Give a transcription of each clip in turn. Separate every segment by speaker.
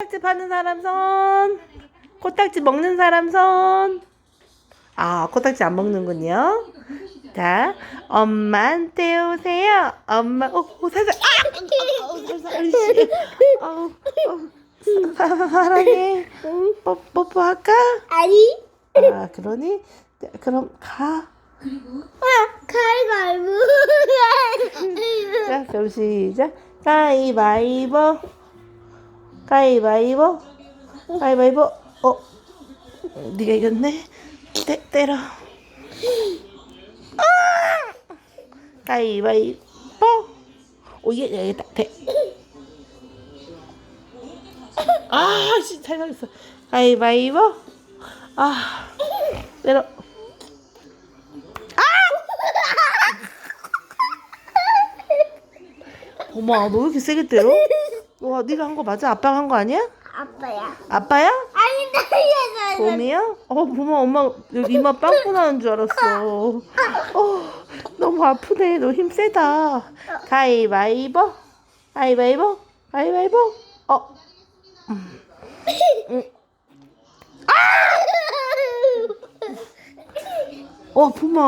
Speaker 1: 코딱지 파는 사람 손. 코딱지 먹는 사람 손. 아, 코딱지 안 먹는군요. 자, 엄마한테 오세요. 엄마, 어, 어 살살, 아! 어, 살살, 으이씨. 어, 어, 사- 사랑해. 뽀, 뽀뽀할까?
Speaker 2: 아니.
Speaker 1: 아, 그러니? 네, 그럼 가.
Speaker 2: 아, 가위바위보.
Speaker 1: 자, 그럼 시작. 가위바위보. 가위바위보. 가위바위보. 어, 네가 이겼네. 때, 때려. 아! 가위바위보. 오, 얘, 얘, 다, 대. 아, 씨, 잘 가겠어. 가위바위보. 아, 때려. 어머, 너왜 이렇게 세게 때려? 와, 네가 한 거 맞아? 아빠가 한 거 아니야?
Speaker 2: 아빠야.
Speaker 1: 아빠야?
Speaker 2: 아니 나야 나.
Speaker 1: 봄이야? 어, 봄아, 엄마 여기 이마 빵꾸 나는 줄 알았어. 어, 너무 아프네. 너 힘 세다. 가위바위보? 가위바위보? 가위바위보? 어, 어, 봄아.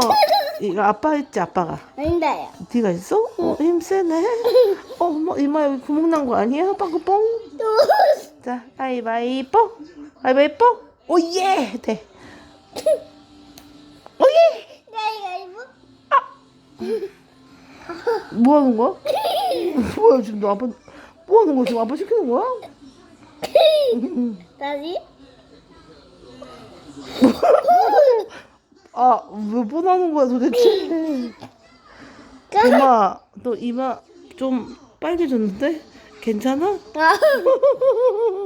Speaker 1: 이거 아빠 했지, 아빠가.
Speaker 2: 아닌데요.
Speaker 1: 네가 있어? 어, 힘 세네. 어, 엄마 이마 여기 구멍 난 거 아니야? 빵꾸 뽕. 자, 가위바위보. 가위바위보. 오예. 돼. 오예.
Speaker 2: 가위바위보.
Speaker 1: 뭐 하는 거야? 뭐야 지금 너 아빠 뭐 하는 거야 지금 아빠 시키는 거야?
Speaker 2: 다시.
Speaker 1: 아, 왜 뻔하는 거야 도대체? 엄마, 너 이마 좀 빨개졌는데? 괜찮아?
Speaker 2: 아.